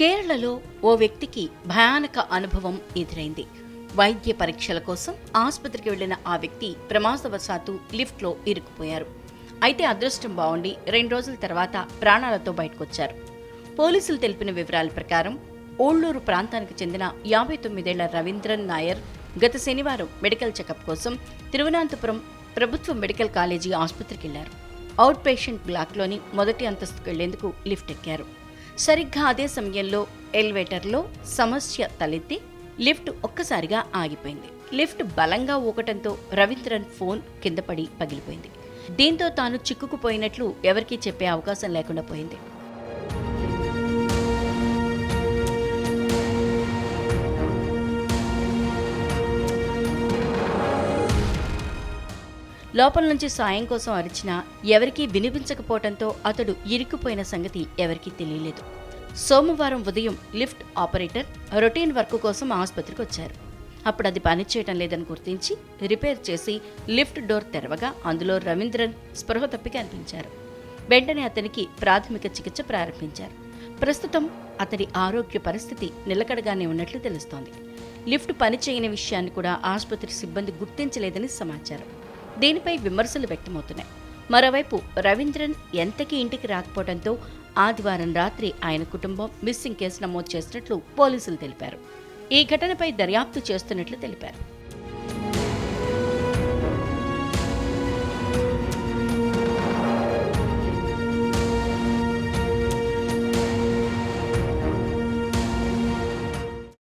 కేరళలో ఓ వ్యక్తికి భయానక అనుభవం ఎదురైంది. వైద్య పరీక్షల కోసం ఆసుపత్రికి వెళ్ళిన ఆ వ్యక్తి ప్రమాదవశాత్తు లిఫ్ట్లో ఇరుక్కుపోయారు. అయితే అదృష్టం బాగుండి రెండు రోజుల తర్వాత ప్రాణాలతో బయటకొచ్చారు. పోలీసులు తెలిపిన వివరాల ప్రకారం ఓళ్ళూరు ప్రాంతానికి చెందిన యాభై తొమ్మిదేళ్ళ రవీంద్రన్ నాయర్ గత శనివారం మెడికల్ చెకప్ కోసం తిరువనంతపురం ప్రభుత్వ మెడికల్ కాలేజీ ఆసుపత్రికి వెళ్ళారు అవుట్ పేషెంట్ బ్లాక్లోని మొదటి అంతస్తుకు వెళ్ళేందుకు లిఫ్ట్ ఎక్కారు. సరిగ్గా అదే సమయంలో ఎలివేటర్లో సమస్య తలెత్తి లిఫ్ట్ ఒక్కసారిగా ఆగిపోయింది. లిఫ్ట్ బలంగా ఊగటంతో రవీంద్రన్ ఫోన్ కింద పడి పగిలిపోయింది. దీంతో తాను చిక్కుకుపోయినట్లు ఎవరికీ చెప్పే అవకాశం లేకుండా పోయింది. లోపల నుంచి సాయం కోసం అరిచినా ఎవరికీ వినిపించకపోవడంతో అతడు ఇరుక్కుపోయిన సంగతి ఎవరికీ తెలియలేదు. సోమవారం ఉదయం లిఫ్ట్ ఆపరేటర్ రొటీన్ వర్క్ కోసం ఆసుపత్రికి వచ్చారు. అప్పుడు అది పనిచేయటం లేదని గుర్తించి రిపేర్ చేసి లిఫ్ట్ డోర్ తెరవగా అందులో రవీంద్రన్ స్పృహ తప్పి కనిపించారు వెంటనే అతనికి ప్రాథమిక చికిత్స ప్రారంభించారు. ప్రస్తుతం అతడి ఆరోగ్య పరిస్థితి నిలకడగానే ఉన్నట్లు తెలుస్తోంది. లిఫ్ట్ పనిచేయని విషయాన్ని కూడా ఆసుపత్రి సిబ్బంది గుర్తించలేదని సమాచారం. దీనిపై విమర్శలు వ్యక్తమవుతున్నాయి. మరోవైపు రవీంద్రన్ ఎంతకీ ఇంటికి రాకపోవడంతో ఆదివారం రాత్రి ఆయన కుటుంబం మిస్సింగ్ కేసు నమోదు చేసినట్లు పోలీసులు తెలిపారు. ఈ ఘటనపై దర్యాప్తు చేస్తున్నట్లు తెలిపారు.